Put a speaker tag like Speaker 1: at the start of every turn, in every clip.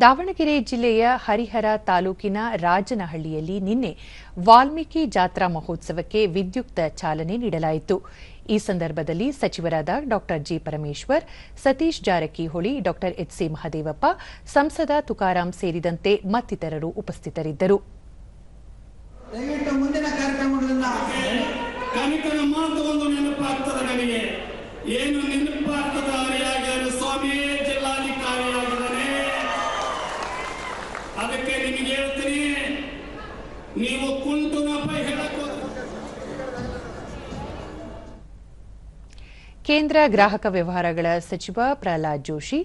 Speaker 1: ದಾವಣಗೆರೆ ಜಿಲ್ಲೆಯ ಹರಿಹರ ತಾಲೂಕಿನ ರಾಜನಹಳ್ಳಿಯಲ್ಲಿ ನಿನ್ನೆ ವಾಲ್ಮೀಕಿ ಜಾತ್ರಾ ಮಹೋತ್ಸವಕ್ಕೆ ವಿದ್ಯುಕ್ತ ಚಾಲನೆ ನೀಡಲಾಯಿತು. ಈ ಸಂದರ್ಭದಲ್ಲಿ ಸಚಿವರಾದ ಡಾ ಜಿ ಪರಮೇಶ್ವರ್, ಸತೀಶ್ ಜಾರಕಿಹೊಳಿ, ಡಾ ಎಚ್ಸಿ ಮಹದೇವಪ್ಪ, ಸಂಸದ ತುಕಾರಾಂ ಸೇರಿದಂತೆ ಮತ್ತಿತರರು ಉಪಸ್ಥಿತರಿದ್ದರು.
Speaker 2: ನೀವು ಕುಂತು ನಪ ಹೇಳಕ್
Speaker 1: ಕೇಂದ್ರ ಗ್ರಾಹಕ ವ್ಯವಹಾರಗಳ ಸಚಿವ ಪ್ರಹ್ಲಾದ್ ಜೋಶಿ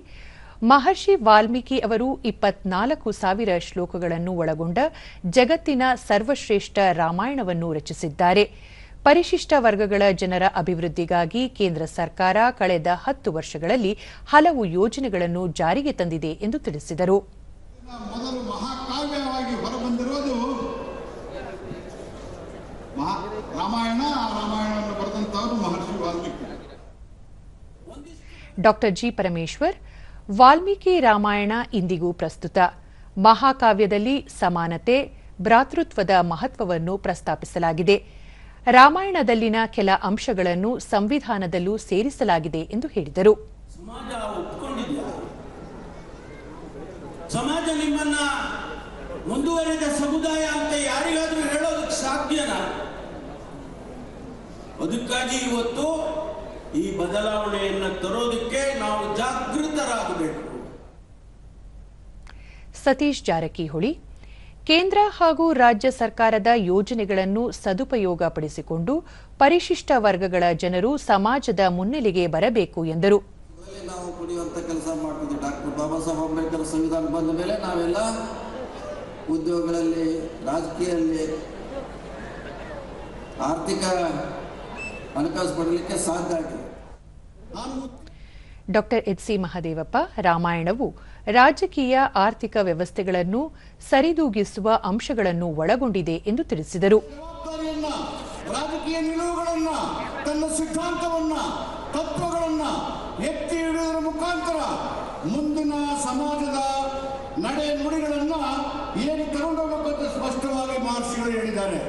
Speaker 1: ಮಹರ್ಷಿ ವಾಲ್ಮೀಕಿ ಅವರು ಇಪ್ಪತ್ನಾಲ್ಕು ಸಾವಿರ ಶ್ಲೋಕಗಳನ್ನು ಒಳಗೊಂಡ ಜಗತ್ತಿನ ಸರ್ವಶ್ರೇಷ್ಠ ರಾಮಾಯಣವನ್ನು ರಚಿಸಿದ್ದಾರೆ. ಪರಿಶಿಷ್ಟ ವರ್ಗಗಳ ಜನರ ಅಭಿವೃದ್ಧಿಗಾಗಿ ಕೇಂದ್ರ ಸರ್ಕಾರ ಕಳೆದ ಹತ್ತು ವರ್ಷಗಳಲ್ಲಿ ಹಲವು ಯೋಜನೆಗಳನ್ನು ಜಾರಿಗೆ ತಂದಿದೆ ಎಂದು ತಿಳಿಸಿದರು
Speaker 3: ಮೊದಲು ಮಹಾಕಾವ್ಯವಾಗಿ ಹೊರಬಂದಿರೋದು ಮಹಾ ರಾಮಾಯಣ ಆ ರಾಮಾಯಣವನ್ನು ಬರೆದಂತವರು ಮಹರ್ಷಿ ವಾಲ್ಮೀಕಿ
Speaker 1: ಡಾ ಜಿ ಪರಮೇಶ್ವರ್, ವಾಲ್ಮೀಕಿ ರಾಮಾಯಣ ಇಂದಿಗೂ ಪ್ರಸ್ತುತ. ಮಹಾಕಾವ್ಯದಲ್ಲಿ ಸಮಾನತೆ, ಭ್ರಾತೃತ್ವದ ಮಹತ್ವವನ್ನು ಪ್ರಸ್ತಾಪಿಸಲಾಗಿದೆ. ರಾಮಾಯಣದಲ್ಲಿನ ಕೆಲ ಅಂಶಗಳನ್ನು ಸಂವಿಧಾನದಲ್ಲೂ ಸೇರಿಸಲಾಗಿದೆ ಎಂದು ಹೇಳಿದರು.
Speaker 2: ಸಮಾಜ ನಿಮ್ಮನ್ನ ಮುಂದುವರೆದ ಸಮುದಾಯ ಅಂತ ಯಾರಿಗಾದ್ರೂ ಹೇಳೋದಕ್ಕೆ ಸಾಧ್ಯನಾ? ಅದಕ್ಕಾಗಿ ಇವತ್ತು ಈ ಬದಲಾವಣೆಯನ್ನು ತರೋದಕ್ಕೆ ನಾವು ಜಾಗೃತರಾಗಬೇಕು.
Speaker 1: ಸತೀಶ್ ಜಾರಕಿಹೊಳಿ ಕೇಂದ್ರ ಹಾಗೂ ರಾಜ್ಯ ಸರ್ಕಾರದ ಯೋಜನೆಗಳನ್ನು ಸದುಪಯೋಗಪಡಿಸಿಕೊಂಡು ಪರಿಶಿಷ್ಟ ವರ್ಗಗಳ ಜನರು ಸಮಾಜದ ಮುನ್ನೆಲೆಗೆ ಬರಬೇಕು ಎಂದರು.
Speaker 4: ನಾವು ಕುಡಿಯುವಂತ ಕೆಲಸ ಮಾಡ್ತಿದ್ವಿ ಡಾಕ್ಟರ್ ಬಾಬಾ ಸಾಹೇಬ್ ಅಂಬೇಡ್ಕರ್ ಸಂವಿಧಾನ ಬಂದ ಮೇಲೆ ನಾವೆಲ್ಲ ಉದ್ಯೋಗಗಳಲ್ಲಿ ರಾಜಕೀಯದಲ್ಲಿ ಆರ್ಥಿಕ ಹಣಕಾಸು ಪಡಲಿಕ್ಕೆ ಸಾಧ್ಯ ಆಗಿದೆ.
Speaker 3: ಡಾಕ್ಟರ್
Speaker 1: ಎಚ್ ಸಿ ಮಹದೇವಪ್ಪ ರಾಮಾಯಣವು ರಾಜಕೀಯ ಆರ್ಥಿಕ ವ್ಯವಸ್ಥೆಗಳನ್ನು ಸರಿದೂಗಿಸುವ ಅಂಶಗಳನ್ನು ಒಳಗೊಂಡಿದೆ ಎಂದು ತಿಳಿಸಿದರು.
Speaker 3: ರಾಜಕೀಯ ನಿಲುವುಗಳನ್ನ ತನ್ನ ಸಿದ್ಧಾಂತವನ್ನ ತತ್ವಗಳನ್ನ ಎತ್ತಿ ಹಿಡಿಯುವುದರ ಮುಖಾಂತರ ಮುಂದಿನ ಸಮಾಜದ ನಡೆ ನುಡಿಗಳನ್ನ ಏನು ತಗೊಂಡೋಗಬೇಕು ಅಂತ ಸ್ಪಷ್ಟವಾಗಿ ಮಹರ್ಷಿಗಳು ಹೇಳಿದ್ದಾರೆ.